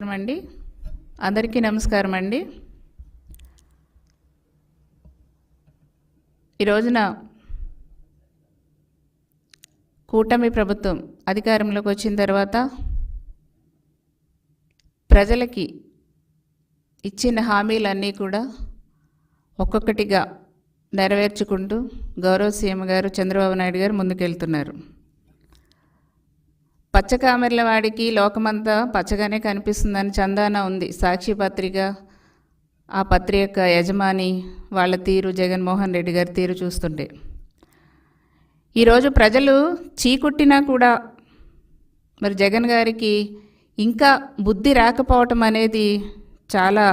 నమస్కారం అండి అందరికీ నమస్కారం అండి ఈ రోజున కూటమి ప్రభుత్వం అధికారంలోకి వచ్చిన తర్వాత ప్రజలకి ఇచ్చిన హామీలన్నీ కూడా ఒక్కొక్కటిగా నెరవేర్చుకుంటూ గౌరవ సీఎం గారు చంద్రబాబు నాయుడు గారు ముందుకెళ్తున్నారు. పచ్చకామెర్ల వాడికి లోకమంతా పచ్చగానే కనిపిస్తుందని చందాన ఉంది. సాక్షి పత్రిక ఆ పత్రిక యజమాని వాళ్ళ తీరు జగన్మోహన్ రెడ్డి గారి తీరు చూస్తుండే ఈరోజు ప్రజలు చీకుట్టినా కూడా మరి జగన్ గారికి ఇంకా బుద్ధి రాకపోవటం అనేది చాలా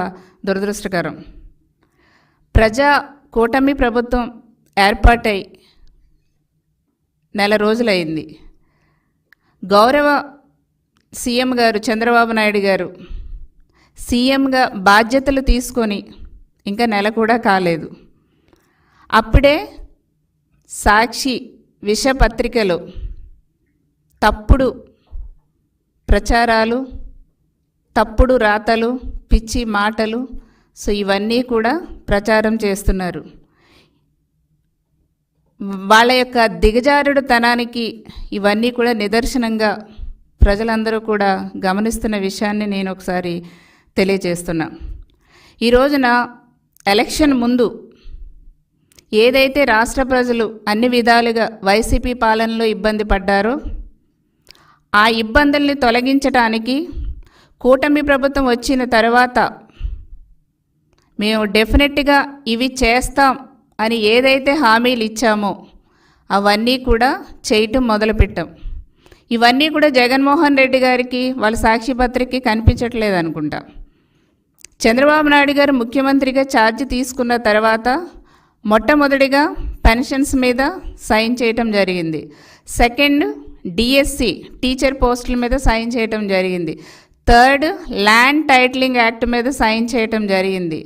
దురదృష్టకరం. ప్రజా కూటమి ప్రభుత్వం ఏర్పాటై నెల రోజులైంది. గౌరవ సీఎం గారు చంద్రబాబు నాయుడు గారు సీఎంగా బాధ్యతలు తీసుకొని ఇంకా నెల కూడా కాలేదు. అప్పుడే సాక్షి విషపత్రికలో తప్పుడు ప్రచారాలు తప్పుడు రాతలు పిచ్చి మాటలు సో ఇవన్నీ కూడా ప్రచారం చేస్తున్నారు. వాళ్ళ యొక్క దిగజారుడు తనానికి ఇవన్నీ కూడా నిదర్శనంగా ప్రజలందరూ కూడా గమనిస్తున్న విషయాన్ని నేను ఒకసారి తెలియజేస్తున్నా. ఈ రోజున ఎలక్షన్ ముందు ఏదైతే రాష్ట్ర ప్రజలు అన్ని విధాలుగా వైసీపీ పాలనలో ఇబ్బంది పడ్డారో ఆ ఇబ్బందుల్ని తొలగించడానికి కూటమి ప్రభుత్వం వచ్చిన తర్వాత మేము డెఫినెట్గా ఇవి చేస్తాం అని ఏదైతే హామీలు ఇచ్చామో అవన్నీ కూడా చేయటం మొదలుపెట్టాం. ఇవన్నీ కూడా జగన్మోహన్ రెడ్డి గారికి వాళ్ళ సాక్షిపత్రికి కనిపించట్లేదు అనుకుంటా చంద్రబాబు నాయుడు గారు ముఖ్యమంత్రిగా ఛార్జ్ తీసుకున్న తర్వాత మొట్టమొదటిగా పెన్షన్స్ మీద సైన్ చేయటం జరిగింది. సెకండ్ డిఎస్సి టీచర్ పోస్టుల మీద సైన్ చేయటం జరిగింది. థర్డ్ ల్యాండ్ టైటిలింగ్ యాక్ట్ మీద సైన్ చేయటం జరిగింది.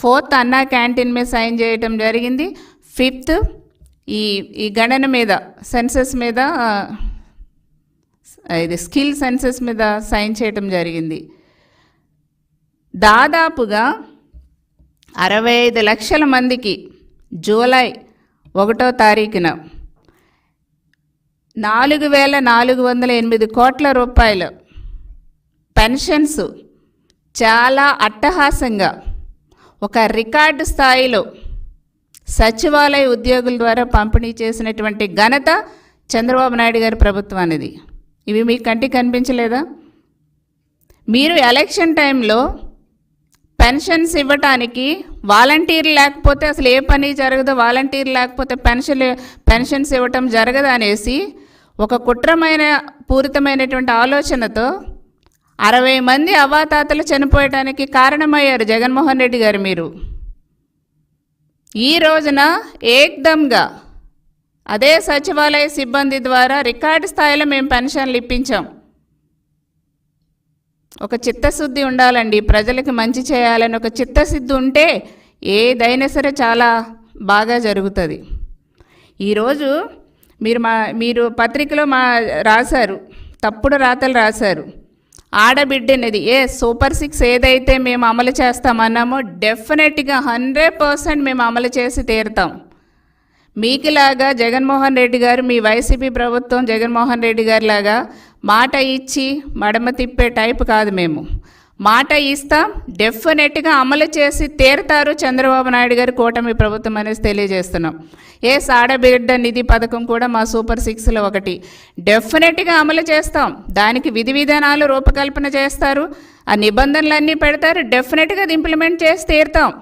ఫోర్త్ అన్నా క్యాంటీన్ మీద సైన్ చేయటం జరిగింది. ఫిఫ్త్ ఈ ఈ గణన మీద సెన్సెస్ మీద ఇది స్కిల్ సెన్సెస్ మీద సైన్ చేయటం జరిగింది. దాదాపుగా అరవై ఐదు లక్షల మందికి జూలై ఒకటో తారీఖున నాలుగు వేల నాలుగు వందల ఎనిమిది కోట్ల రూపాయలు పెన్షన్స్ చాలా అట్టహాసంగా ఒక రికార్డు స్థాయిలో సచివాలయ ఉద్యోగుల ద్వారా పంపిణీ చేసినటువంటి ఘనత చంద్రబాబు నాయుడు గారి ప్రభుత్వానిది. ఇవి మీ కంటికి కనిపించలేదా? మీరు ఎలక్షన్ టైంలో పెన్షన్స్ ఇవ్వటానికి వాలంటీర్ లేకపోతే అసలు ఏ పని జరగదు వాలంటీర్ లేకపోతే పెన్షన్ పెన్షన్స్ ఇవ్వటం జరగదు అనేసి ఒక కుట్రమైన పూరితమైనటువంటి ఆలోచనతో అరవై మంది అవాతాతలు చనిపోయటానికి కారణమయ్యారు జగన్మోహన్ రెడ్డి గారు మీరు. ఈ రోజున ఏక్దంగా అదే సచివాలయ సిబ్బంది ద్వారా రికార్డు స్థాయిలో మేము పెన్షన్లు ఇప్పించాం. ఒక చిత్తశుద్ధి ఉండాలండి. ప్రజలకు మంచి చేయాలని ఒక చిత్తశుద్ధి ఉంటే ఏదైనా సరే చాలా బాగా జరుగుతుంది. ఈరోజు మీరు మా మీరు పత్రికలో మా రాశారు. తప్పుడు రాతలు రాశారు. ఆడబిడ్డనేది. ఏ సూపర్ సిక్స్ ఏదైతే మేము అమలు చేస్తామన్నామో డెఫినెట్గా హండ్రెడ్ పర్సెంట్ మేము అమలు చేసి తీరుతాం. మీకులాగా జగన్మోహన్ రెడ్డి గారు మీ వైసీపీ ప్రభుత్వం జగన్మోహన్ రెడ్డి గారి లాగా మాట ఇచ్చి మడమ తిప్పే టైప్ కాదు మేము. మాట ఇస్తాం డెఫినెట్గా అమలు చేసి తీరుతారు చంద్రబాబు నాయుడు గారి కూటమి ప్రభుత్వం అనేసి తెలియజేస్తున్నాం. ఏ సాడబిడ్డ నిధి పథకం కూడా మా సూపర్ సిక్స్లో ఒకటి. డెఫినెట్గా అమలు చేస్తాం. దానికి విధి విధానాలు రూపకల్పన చేస్తారు. ఆ నిబంధనలన్నీ పెడతారు. డెఫినెట్గా అది ఇంప్లిమెంట్ చేసి తీరుతాం.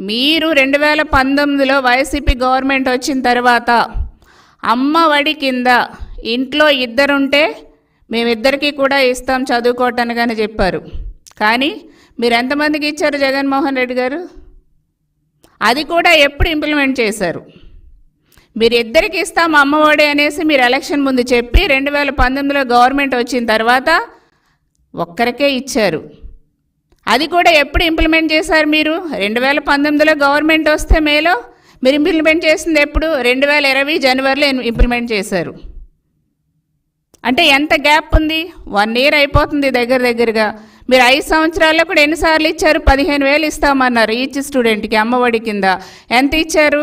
మీరు రెండు వేల పంతొమ్మిదిలో వైసీపీ గవర్నమెంట్ వచ్చిన తర్వాత అమ్మ ఒడి కింద ఇంట్లో ఇద్దరుంటే మేమిద్దరికీ కూడా ఇస్తాం చదువుకోవటానికి అని చెప్పారు. కానీ మీరు ఎంతమందికి ఇచ్చారు జగన్మోహన్ రెడ్డి గారు? అది కూడా ఎప్పుడు ఇంప్లిమెంట్ చేశారు? మీరు ఇద్దరికి ఇస్తాం అమ్మఒడి అనేసి మీరు ఎలక్షన్ ముందు చెప్పి రెండు వేల పంతొమ్మిదిలో గవర్నమెంట్ వచ్చిన తర్వాత ఒక్కరికే ఇచ్చారు. అది కూడా ఎప్పుడు ఇంప్లిమెంట్ చేశారు మీరు? రెండు వేల పంతొమ్మిదిలో గవర్నమెంట్ వస్తే మేలో మీరు ఇంప్లిమెంట్ చేసింది ఎప్పుడు? రెండు వేల ఇరవై జనవరిలో ఇంప్లిమెంట్ చేశారు. అంటే ఎంత గ్యాప్ ఉంది? వన్ ఇయర్ అయిపోతుంది దగ్గర దగ్గరగా. మీరు ఐదు సంవత్సరాల్లో కూడా ఎన్నిసార్లు ఇచ్చారు? పదిహేను వేలు ఇస్తామన్నారు ఈచ్ స్టూడెంట్కి అమ్మఒడి కింద. ఎంత ఇచ్చారు?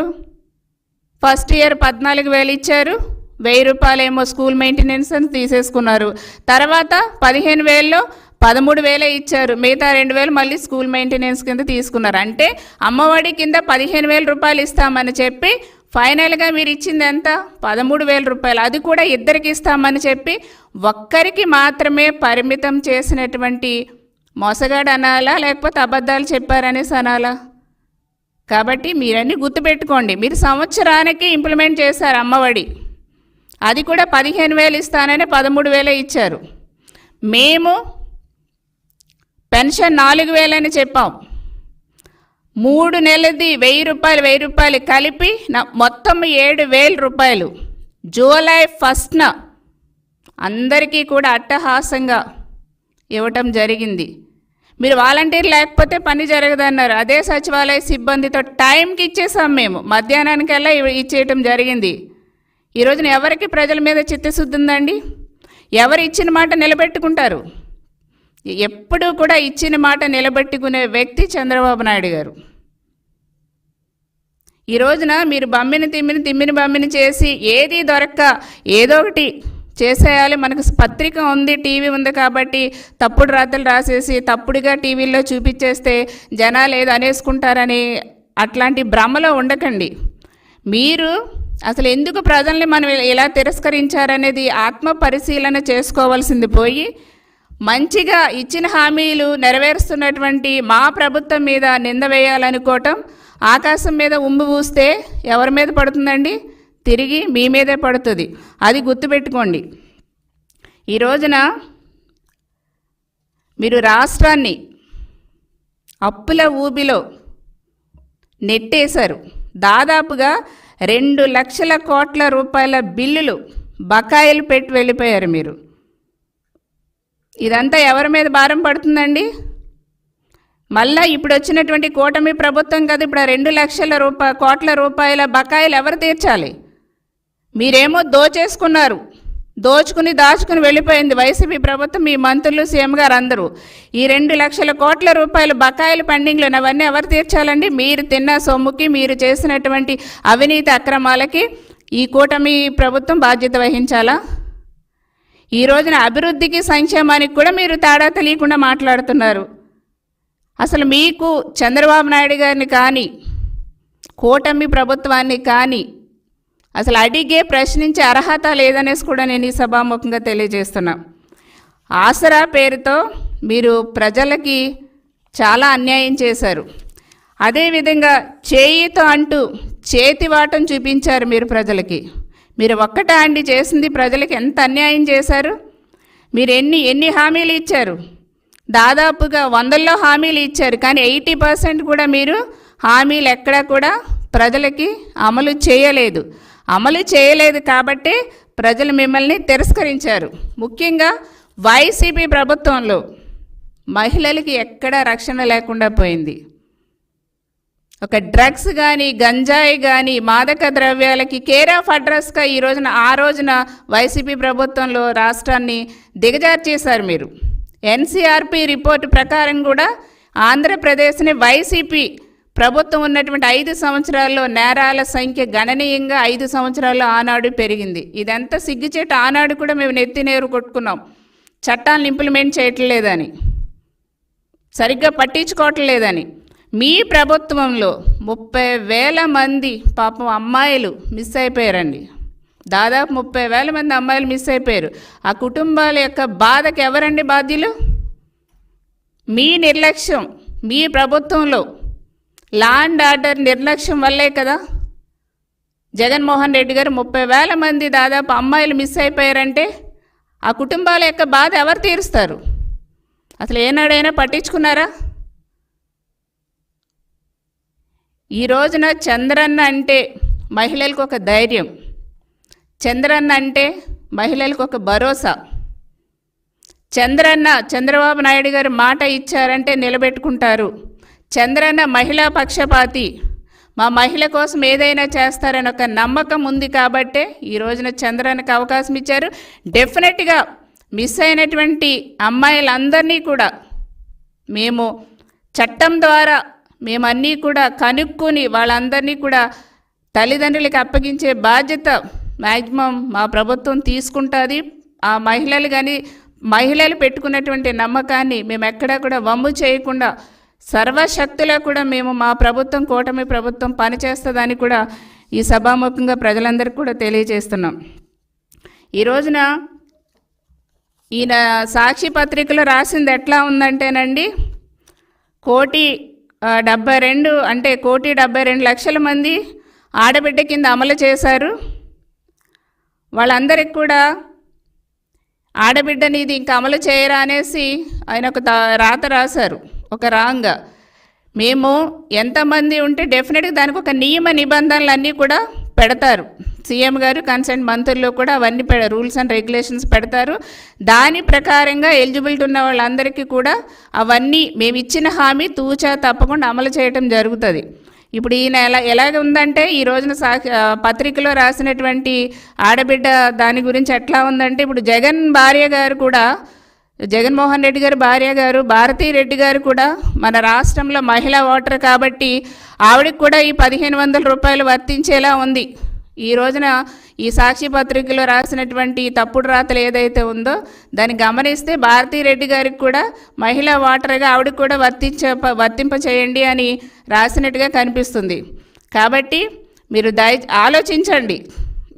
ఫస్ట్ ఇయర్ పద్నాలుగు వేలు ఇచ్చారు. వెయ్యి రూపాయలేమో స్కూల్ మెయింటెనెన్స్ అని తీసేసుకున్నారు. తర్వాత పదిహేను వేల్లో పదమూడు వేలే ఇచ్చారు. మిగతా రెండు వేలు మళ్ళీ స్కూల్ మెయింటెనెన్స్ కింద తీసుకున్నారు. అంటే అమ్మఒడి కింద పదిహేను వేల రూపాయలు ఇస్తామని చెప్పి ఫైనల్గా మీరు ఇచ్చింది ఎంత? పదమూడు వేల రూపాయలు. అది కూడా ఇద్దరికి ఇస్తామని చెప్పి ఒక్కరికి మాత్రమే పరిమితం చేసినటువంటి మోసగాడు అనాలా లేకపోతే అబద్ధాలు చెప్పారనేసి అనాలా కాబట్టి మీరన్నీ గుర్తుపెట్టుకోండి. మీరు సంవత్సరానికి ఇంప్లిమెంట్ చేశారు అమ్మఒడి. అది కూడా పదిహేను వేలు ఇస్తానని పదమూడు వేలే ఇచ్చారు. మేము పెన్షన్ నాలుగు వేలని చెప్పాం. మూడు నెలది వెయ్యి రూపాయలు వెయ్యి రూపాయలు కలిపి నా- మొత్తం ఏడు వేల రూపాయలు. జూలై ఫస్ట్న అందరికీ కూడా అట్టహాసంగా ఇవ్వటం జరిగింది. మీరు వాలంటీర్ లేకపోతే పని జరగదన్నారు. అదే సచివాలయ సిబ్బందితో టైంకి ఇచ్చేసాం మేము. మధ్యాహ్నానికల్లా ఇవి- ఇచ్చేయటం జరిగింది. ఈ రోజున ఎవరికి ప్రజల మీద చిత్తశుద్ధి ఉందండి ఎవరు ఇచ్చిన మాట నిలబెట్టుకుంటారు? ఎప్పుడూ కూడా ఇచ్చిన మాట నిలబెట్టుకునే వ్యక్తి చంద్రబాబు నాయుడు గారు. ఈ రోజున మీరు బమ్మిని తిమ్మిని తిమ్మిని బమ్మిని చేసి ఏది దొరక్క ఏదో ఒకటి చేసేయాలి. మనకు పత్రిక ఉంది టీవీ ఉంది కాబట్టి తప్పుడు రాతలు రాసేసి తప్పుడుగా టీవీలో చూపించేస్తే జనాలు ఏదో అనేసుకుంటారని అట్లాంటి భ్రమలో ఉండకండి. మీరు అసలు ఎందుకు ప్రజల్ని మనం ఇలా తిరస్కరించారనేది ఆత్మ పరిశీలన చేసుకోవాల్సింది పోయి మంచిగా ఇచ్చిన హామీలు నెరవేరుస్తున్నటువంటి మా ప్రభుత్వం మీద నింద వేయాలనుకోవటం ఆకాశం మీద ఉమ్ము పూస్తే ఎవరి మీద పడుతుందండి? తిరిగి మీ మీదే పడుతుంది. అది గుర్తుపెట్టుకోండి. ఈ రోజున మీరు రాష్ట్రాన్ని అప్పుల ఊబిలో నెట్టేశారు. దాదాపుగా రెండు లక్షల కోట్ల రూపాయల బిల్లులు బకాయిలు పెట్టి వెళ్ళిపోయారు మీరు. ఇదంతా ఎవరి మీద భారం పడుతుందండి? మళ్ళా ఇప్పుడు వచ్చినటువంటి కూటమి ప్రభుత్వం కదా ఇప్పుడు రెండు లక్షల రూపా కోట్ల రూపాయల బకాయిలు ఎవరు తీర్చాలి? మీరేమో దోచేసుకున్నారు. దోచుకుని దాచుకుని వెళ్ళిపోయింది. వైసీపీ ప్రభుత్వం మీ మంత్రులు సీఎం గారు అందరూ. ఈ రెండు లక్షల కోట్ల రూపాయలు బకాయిలు పెండింగ్లు అవన్నీ ఎవరు తీర్చాలండి? మీరు తిన్న సొమ్ముకి మీరు చేసినటువంటి అవినీతి అక్రమాలకి ఈ కూటమి ప్రభుత్వం బాధ్యత వహించాలా? ఈ రోజున అభివృద్ధికి సంక్షేమానికి కూడా మీరు తేడా తెలియకుండా మాట్లాడుతున్నారు. అసలు మీకు చంద్రబాబు నాయుడు గారిని కానీ కూటమి ప్రభుత్వాన్ని కానీ అసలు అడిగే ప్రశ్నించే అర్హత లేదనేసి కూడా నేను ఈ సభాముఖంగా తెలియజేస్తున్నా. ఆసరా పేరుతో మీరు ప్రజలకి చాలా అన్యాయం చేశారు. అదేవిధంగా చేయితో అంటూ చేతివాటం చూపించారు మీరు ప్రజలకి. మీరు ఒక్కట అండి చేసింది ప్రజలకి ఎంత అన్యాయం చేశారు? మీరు ఎన్ని ఎన్ని హామీలు ఇచ్చారు? దాదాపుగా వందల్లో హామీలు ఇచ్చారు. కానీ ఎయిటీ పర్సెంట్ కూడా మీరు హామీలు ఎక్కడా కూడా ప్రజలకి అమలు చేయలేదు. అమలు చేయలేదు కాబట్టి ప్రజలు మిమ్మల్ని తిరస్కరించారు. ముఖ్యంగా వైసీపీ ప్రభుత్వంలో మహిళలకి ఎక్కడా రక్షణ లేకుండా పోయింది. ఒక డ్రగ్స్ కానీ గంజాయి కానీ మాదక ద్రవ్యాలకి కేర్ ఆఫ్ అడ్రస్గా ఈ రోజున ఆ రోజున వైసీపీ ప్రభుత్వంలో రాష్ట్రాన్ని దిగజార్చేశారు మీరు. ఎన్సీఆర్పి రిపోర్టు ప్రకారం కూడా ఆంధ్రప్రదేశ్ని వైసీపీ ప్రభుత్వం ఉన్నటువంటి ఐదు సంవత్సరాల్లో నేరాల సంఖ్య గణనీయంగా ఐదు సంవత్సరాల్లో ఆనాడు పెరిగింది. ఇదంతా సిగ్గుచేట ఆనాడు కూడా మేము నెత్తి నేరు కొట్టుకున్నాం. చట్టాలను ఇంప్లిమెంట్ చేయట్లేదని సరిగ్గా పట్టించుకోవట్లేదని. మీ ప్రభుత్వంలో ముప్పై వేల మంది పాపం అమ్మాయిలు మిస్ అయిపోయారండి. దాదాపు ముప్పై వేల మంది అమ్మాయిలు మిస్ అయిపోయారు. ఆ కుటుంబాల యొక్క బాధకు ఎవరండి బాధ్యులు? మీ నిర్లక్ష్యం మీ ప్రభుత్వంలో లాండ్ ఆర్డర్ నిర్లక్ష్యం వల్లే కదా. జగన్మోహన్ రెడ్డి గారు ముప్పై వేల మంది దాదాపు అమ్మాయిలు మిస్ అయిపోయారంటే ఆ కుటుంబాల యొక్క బాధ ఎవరు తీరుస్తారు? అసలు ఏనాడైనా పట్టించుకున్నారా? ఈ రోజున చంద్రన్న అంటే మహిళలకు ఒక ధైర్యం. చంద్రన్న అంటే మహిళలకు ఒక భరోసా. చంద్రన్న చంద్రబాబు నాయుడు గారు మాట ఇచ్చారంటే నిలబెట్టుకుంటారు. చంద్రన్న మహిళా పక్షపాతి. మా మహిళ కోసం ఏదైనా చేస్తారని ఒక నమ్మకం ఉంది కాబట్టే ఈ రోజున చంద్రానికి అవకాశం ఇచ్చారు. డెఫినెట్గా మిస్ అయినటువంటి అమ్మాయిలందరినీ కూడా మేము చట్టం ద్వారా మేమన్నీ కూడా కనుక్కొని వాళ్ళందరినీ కూడా తల్లిదండ్రులకి అప్పగించే బాధ్యత మ్యాక్సిమం మా ప్రభుత్వం తీసుకుంటుంది. ఆ మహిళలు కానీ మహిళలు పెట్టుకున్నటువంటి నమ్మకాన్ని మేము ఎక్కడా కూడా వమ్ము చేయకుండా సర్వశక్తులా కూడా మేము మా ప్రభుత్వం కూటమి ప్రభుత్వం పనిచేస్తుందని కూడా ఈ సభాముఖంగా ప్రజలందరికీ కూడా తెలియజేస్తున్నాం. ఈ రోజున ఈయన సాక్షి పత్రికలో రాసింది ఎట్లా ఉందంటేనండి కోటి డెబ్బై రెండు అంటే కోటి డెబ్బై రెండు లక్షల మంది ఆడబిడ్డ కింద అమలు చేశారు. వాళ్ళందరికి కూడా ఆడబిడ్డని ఇది ఇంకా అమలు చేయరా అనేసి ఆయన ఒక తా- రాత రాశారు. ఒక రాంగ్. మేము ఎంతమంది ఉంటే డెఫినెట్గా దానికి ఒక నియమ నిబంధనలు అన్నీ కూడా పెడతారు. సీఎం గారు కన్సర్న్ మంత్రులు కూడా అవన్నీ పెడ రూల్స్ అండ్ రెగ్యులేషన్స్ పెడతారు. దాని ప్రకారంగా ఎలిజిబిలిటీ ఉన్న వాళ్ళందరికీ కూడా అవన్నీ మేము ఇచ్చిన హామీ తూచా తప్పకుండా అమలు చేయటం జరుగుతుంది. ఇప్పుడు ఈయన ఎలా ఎలాగ ఉందంటే ఈ రోజున సా పత్రికలో రాసినటువంటి ఆడబిడ్డ దాని గురించి ఎట్లా ఉందంటే ఇప్పుడు జగన్ భార్య గారు కూడా జగన్మోహన్ రెడ్డి గారు భార్య గారు భారతీ రెడ్డి గారు కూడా మన రాష్ట్రంలో మహిళా ఓటర్ కాబట్టి ఆవిడకి కూడా ఈ పదిహేను వందల రూపాయలు వర్తించేలా ఉంది. ఈ రోజున ఈ సాక్షి పత్రికలో రాసినటువంటి తప్పుడు రాతలు ఏదైతే ఉందో దాన్ని గమనిస్తే భారతీ రెడ్డి గారికి కూడా మహిళా ఓటర్గా ఆవిడకి కూడా వర్తించ వర్తింప చేయండి అని రాసినట్టుగా కనిపిస్తుంది. కాబట్టి మీరు దయ ఆలోచించండి.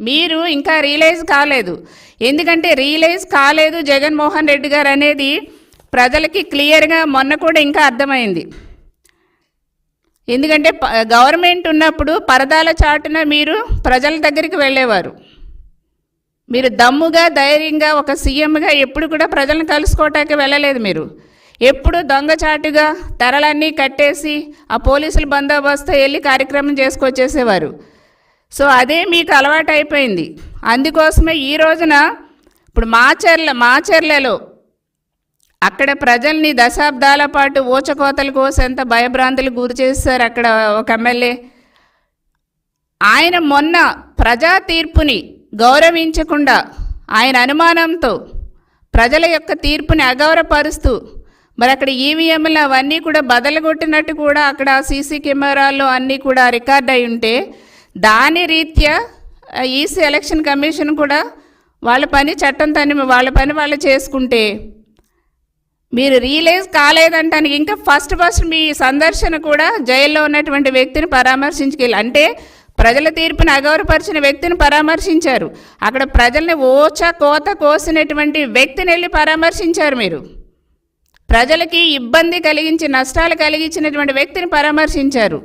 మీరు ఇంకా రియలైజ్ కాలేదు. ఎందుకంటే రియలైజ్ కాలేదు జగన్మోహన్ రెడ్డి గారు అనేది ప్రజలకి క్లియర్గా మొన్న కూడా ఇంకా అర్థమైంది. ఎందుకంటే ప- గవర్నమెంట్ ఉన్నప్పుడు పరదాల చాటున మీరు ప్రజల దగ్గరికి వెళ్ళేవారు. మీరు దమ్ముగా ధైర్యంగా ఒక సీఎంగా ఎప్పుడు కూడా ప్రజలను కలుసుకోవటానికి వెళ్ళలేదు మీరు. ఎప్పుడు దొంగచాటుగా తెరలన్నీ కట్టేసి ఆ పోలీసుల బందోబస్తు వెళ్ళి కార్యక్రమం చేసుకొచ్చేసేవారు. సో అదే మీకు అలవాటు అయిపోయింది. అందుకోసమే ఈ రోజున ఇప్పుడు మాచర్ల మాచర్లలో అక్కడ ప్రజల్ని దశాబ్దాల పాటు ఊచకోతలు కోసం ఎంత భయభ్రాంతులు గురి చేస్తారు అక్కడ ఒక ఎమ్మెల్యే. ఆయన మొన్న ప్రజా తీర్పుని గౌరవించకుండా ఆయన అనుమానంతో ప్రజల యొక్క తీర్పుని అగౌరవపరుస్తూ మరి అక్కడ ఈవీఎంలు అవన్నీ కూడా బదలగొట్టినట్టు కూడా అక్కడ సీసీ కెమెరాల్లో అన్నీ కూడా రికార్డ్ అయి ఉంటే దాని రీత్యా ఈసీ ఎలక్షన్ కమిషన్ కూడా వాళ్ళ పని చట్టం తని వాళ్ళ పని వాళ్ళు చేసుకుంటే మీరు రియలైజ్ కాలేదంటానికి ఇంకా ఫస్ట్ ఫస్ట్ మీ సందర్శన కూడా జైల్లో ఉన్నటువంటి వ్యక్తిని పరామర్శించుకెళ్ళి అంటే ప్రజల తీర్పును అగౌరవపరిచిన వ్యక్తిని పరామర్శించారు. అక్కడ ప్రజల్ని ఓచ కోత కోసినటువంటి వ్యక్తిని వెళ్ళి పరామర్శించారు మీరు. ప్రజలకి ఇబ్బంది కలిగించి నష్టాలు కలిగించినటువంటి వ్యక్తిని పరామర్శించారు.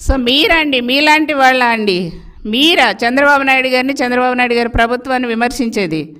సో మీరండి మీలాంటి వాళ్ళ అండి. మీరా చంద్రబాబు నాయుడు గారిని చంద్రబాబు నాయుడు గారి ప్రభుత్వాన్ని విమర్శించేది.